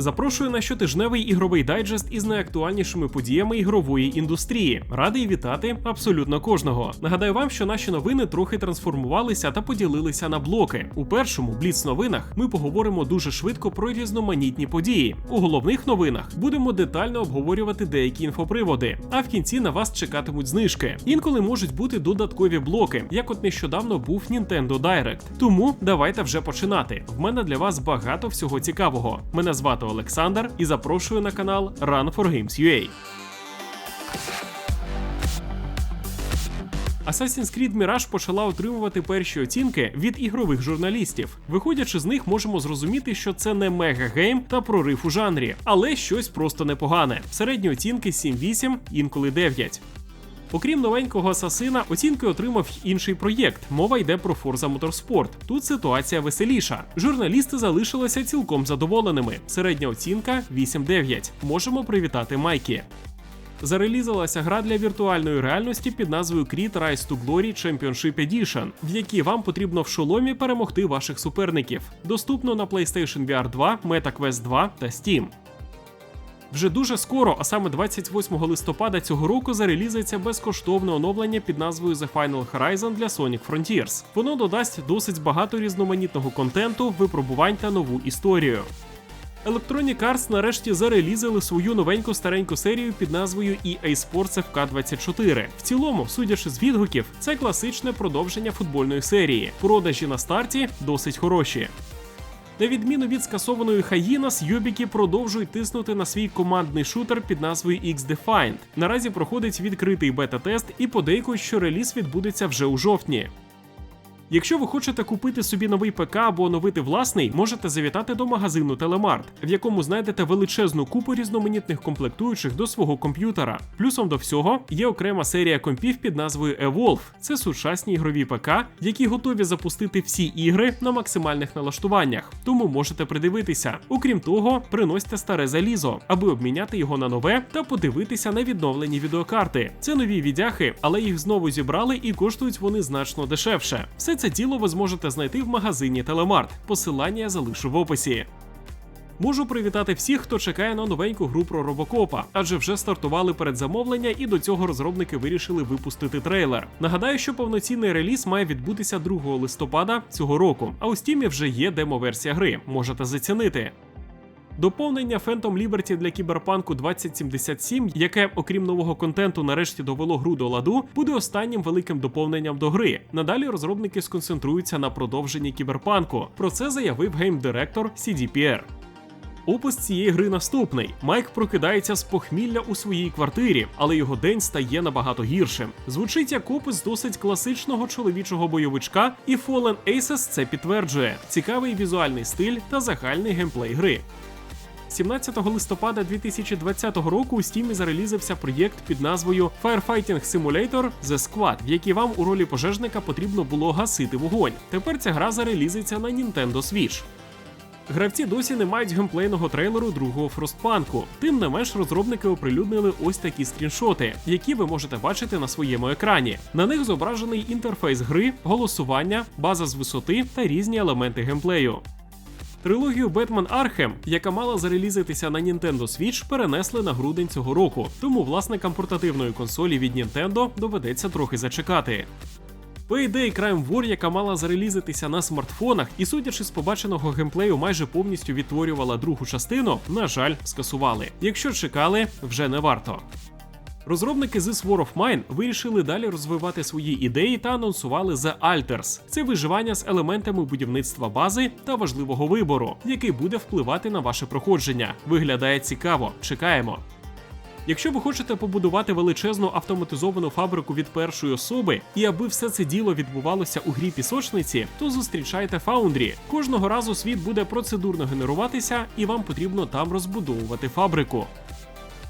Запрошую на щотижневий ігровий дайджест із найактуальнішими подіями ігрової індустрії. Радий вітати абсолютно кожного. Нагадаю вам, що наші новини трохи трансформувалися та поділилися на блоки. У першому бліц новинах ми поговоримо дуже швидко про різноманітні події. У головних новинах будемо детально обговорювати деякі інфоприводи. А в кінці на вас чекатимуть знижки. Інколи можуть бути додаткові блоки, як от нещодавно був Nintendo Direct. Тому давайте вже починати. В мене для вас багато всього цікавого. Мене звати Олександр і запрошую на канал Run for Games UA. Assassin's Creed Mirage почала отримувати перші оцінки від ігрових журналістів. Виходячи з них, можемо зрозуміти, що це не мегагейм та прорив у жанрі, але щось просто непогане. Середні оцінки 7-8, інколи 9. Окрім новенького асасина, оцінки отримав інший проєкт. Мова йде про Forza Motorsport. Тут ситуація веселіша. Журналісти залишилися цілком задоволеними. Середня оцінка 8-9. Можемо привітати Майкі. Зарелізалася гра для віртуальної реальності під назвою Creed Rise to Glory Championship Edition, в якій вам потрібно в шоломі перемогти ваших суперників. Доступно на PlayStation VR 2, MetaQuest 2 та Steam. Вже дуже скоро, а саме 28 листопада цього року, зарелізиться безкоштовне оновлення під назвою The Final Horizon для Sonic Frontiers. Воно додасть досить багато різноманітного контенту, випробувань та нову історію. Electronic Arts нарешті зарелізили свою новеньку стареньку серію під назвою EA Sports FK24. В цілому, судячи з відгуків, це класичне продовження футбольної серії. Продажі на старті досить хороші. На відміну від скасованої Хаїнас, Юбіки продовжують тиснути на свій командний шутер під назвою X-Defined. Наразі проходить відкритий бета-тест і подейкують, що реліз відбудеться вже у жовтні. Якщо ви хочете купити собі новий ПК або оновити власний, можете завітати до магазину Телемарт, в якому знайдете величезну купу різноманітних комплектуючих до свого комп'ютера. Плюсом до всього є окрема серія компів під назвою Evolve. Це сучасні ігрові ПК, які готові запустити всі ігри на максимальних налаштуваннях, тому можете придивитися. Окрім того, приносьте старе залізо, аби обміняти його на нове та подивитися на відновлені відеокарти. Це нові відяхи, але їх знову зібрали і коштують вони значно дешевше. Все це діло ви зможете знайти в магазині Телемарт. Посилання я залишу в описі. Можу привітати всіх, хто чекає на новеньку гру про робокопа, адже вже стартували передзамовлення, і до цього розробники вирішили випустити трейлер. Нагадаю, що повноцінний реліз має відбутися 2 листопада цього року. А у стімі вже є демо-версія гри. Можете зацінити. Доповнення Phantom Liberty для кіберпанку 2077, яке, окрім нового контенту, нарешті довело гру до ладу, буде останнім великим доповненням до гри. Надалі розробники сконцентруються на продовженні кіберпанку. Про це заявив геймдиректор CDPR. Опис цієї гри наступний: Майк прокидається з похмілля у своїй квартирі, але його день стає набагато гіршим. Звучить як опис досить класичного чоловічого бойовичка, і Fallen Aces це підтверджує цікавий візуальний стиль та загальний геймплей гри. 17 листопада 2020 року у Steam зарелізився проєкт під назвою Firefighting Simulator The Squad, в якій вам у ролі пожежника потрібно було гасити вогонь. Тепер ця гра зарелізиться на Nintendo Switch. Гравці досі не мають геймплейного трейлеру другого Фростпанку. Тим не менш, розробники оприлюднили ось такі скріншоти, які ви можете бачити на своєму екрані. На них зображений інтерфейс гри, голосування, база з висоти та різні елементи геймплею. Трилогію Batman Arkham, яка мала зарелізитися на Nintendo Switch, перенесли на грудень цього року, тому власникам портативної консолі від Nintendo доведеться трохи зачекати. Payday Crime War, яка мала зарелізитися на смартфонах, і судячи з побаченого геймплею, майже повністю відтворювала другу частину, на жаль, скасували. Якщо чекали, вже не варто. Розробники This War of Mine вирішили далі розвивати свої ідеї та анонсували The Alters. Це виживання з елементами будівництва бази та важливого вибору, який буде впливати на ваше проходження. Виглядає цікаво. Чекаємо. Якщо ви хочете побудувати величезну автоматизовану фабрику від першої особи, і аби все це діло відбувалося у грі пісочниці, то зустрічайте Foundry. Кожного разу світ буде процедурно генеруватися, і вам потрібно там розбудовувати фабрику.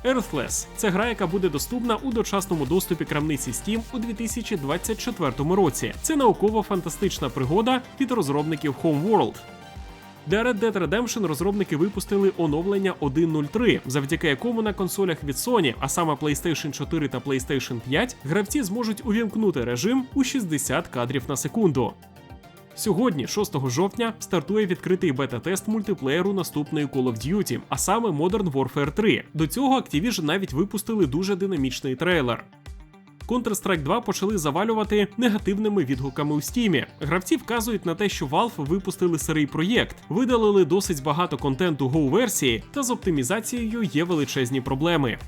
Earthless – це гра, яка буде доступна у дочасному доступі крамниці Steam у 2024 році. Це науково-фантастична пригода від розробників Homeworld. Для Red Dead Redemption розробники випустили оновлення 1.03, завдяки якому на консолях від Sony, а саме PlayStation 4 та PlayStation 5, гравці зможуть увімкнути режим у 60 кадрів на секунду. Сьогодні, 6 жовтня, стартує відкритий бета-тест мультиплеєру наступної Call of Duty, а саме Modern Warfare 3. До цього Activision навіть випустили дуже динамічний трейлер. Counter-Strike 2 почали завалювати негативними відгуками у стімі. Гравці вказують на те, що Valve випустили сирий проєкт, видалили досить багато контенту Go версії, та з оптимізацією є величезні проблеми.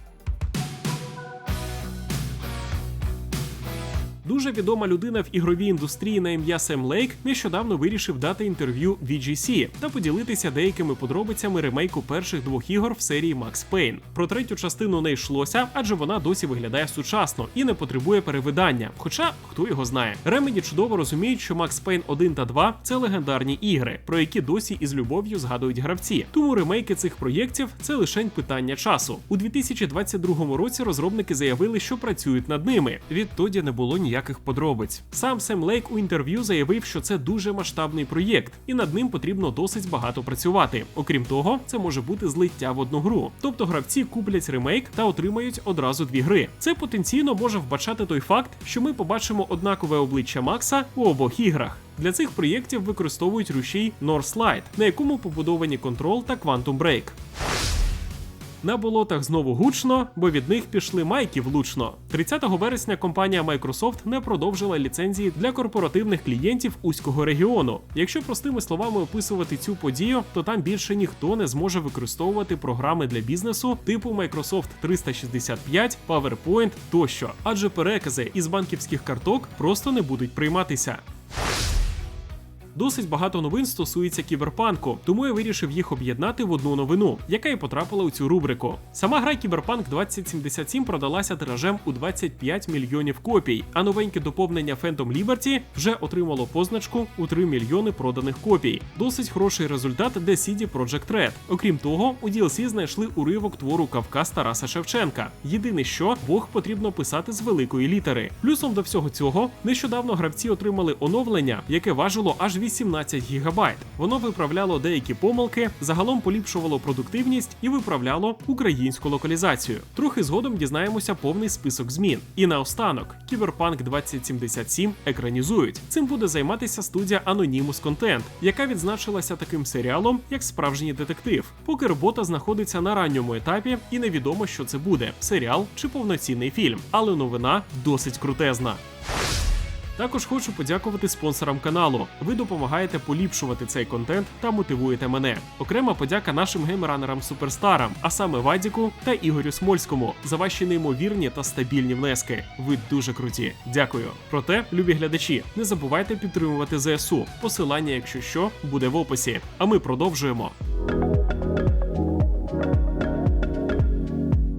Дуже відома людина в ігровій індустрії на ім'я Сем Лейк нещодавно вирішив дати інтерв'ю VGC та поділитися деякими подробицями ремейку перших двох ігор в серії Max Payne. Про третю частину не йшлося, адже вона досі виглядає сучасно і не потребує перевидання. Хоча хто його знає, Remedy чудово розуміють, що Max Payne 1 та 2 – це легендарні ігри, про які досі із любов'ю згадують гравці. Тому ремейки цих проєктів це лише питання часу. У 2022 році розробники заявили, що працюють над ними. Відтоді не було ніяких подробиць. Сам Сем Лейк у інтерв'ю заявив, що це дуже масштабний проєкт, і над ним потрібно досить багато працювати. Окрім того, це може бути злиття в одну гру. Тобто гравці куплять ремейк та отримають одразу дві гри. Це потенційно може вбачати той факт, що ми побачимо однакове обличчя Макса у обох іграх. Для цих проєктів використовують рушій Northlight, на якому побудовані Control та Quantum Break. На болотах знову гучно, бо від них пішли майки влучно. 30 вересня компанія Microsoft не продовжила ліцензії для корпоративних клієнтів узького регіону. Якщо простими словами описувати цю подію, то там більше ніхто не зможе використовувати програми для бізнесу типу Microsoft 365, PowerPoint тощо, адже перекази із банківських карток просто не будуть прийматися. Досить багато новин стосується кіберпанку, тому я вирішив їх об'єднати в одну новину, яка і потрапила у цю рубрику. Сама гра Кіберпанк 2077 продалася тиражем у 25 мільйонів копій, а новеньке доповнення Phantom Liberty вже отримало позначку у 3 мільйони проданих копій. Досить хороший результат для CD Projekt Red. Окрім того, у DLC знайшли уривок твору Кавказ Тараса Шевченка. Єдине, що Бог потрібно писати з великої літери. Плюсом до всього цього, нещодавно гравці отримали оновлення, яке важило аж 18 гігабайт. Воно виправляло деякі помилки, загалом поліпшувало продуктивність і виправляло українську локалізацію. Трохи згодом дізнаємося повний список змін. І наостанок, Кіберпанк 2077 екранізують. Цим буде займатися студія Anonymous Content, яка відзначилася таким серіалом, як справжній детектив. Поки робота знаходиться на ранньому етапі, і невідомо, що це буде серіал чи повноцінний фільм. Але новина досить крутезна. Також хочу подякувати спонсорам каналу. Ви допомагаєте поліпшувати цей контент та мотивуєте мене. Окрема подяка нашим геймранерам суперстарам, а саме Вадіку та Ігорю Смольському за ваші неймовірні та стабільні внески. Ви дуже круті. Дякую. Проте, любі глядачі, не забувайте підтримувати ЗСУ. Посилання, якщо що, буде в описі. А ми продовжуємо.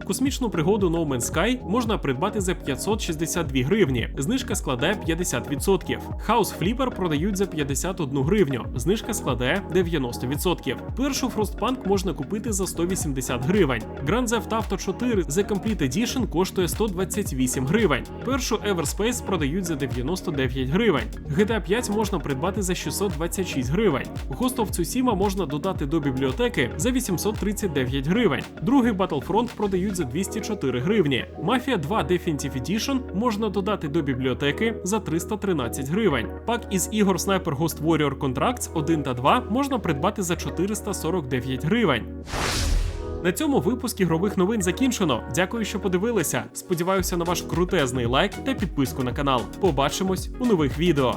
Космічну пригоду No Man's Sky можна придбати за 562 гривні. Знижка складає 50%. House Flipper продають за 51 гривню. Знижка складає 90%. Першу Frostpunk можна купити за 180 гривень. Grand Theft Auto 4 The Complete Edition коштує 128 гривень. Першу Everspace продають за 99 гривень. GTA 5 можна придбати за 626 гривень. Ghost of Tsushima можна додати до бібліотеки за 839 гривень. Другий Battlefront продають за 204 гривні. Mafia 2 Definitive Edition можна додати до бібліотеки за 313 гривень. Пак із ігор Sniper Ghost Warrior Contracts 1 та 2 можна придбати за 449 гривень. На цьому випуск ігрових новин закінчено. Дякую, що подивилися. Сподіваюся на ваш крутезний лайк та підписку на канал. Побачимось у нових відео.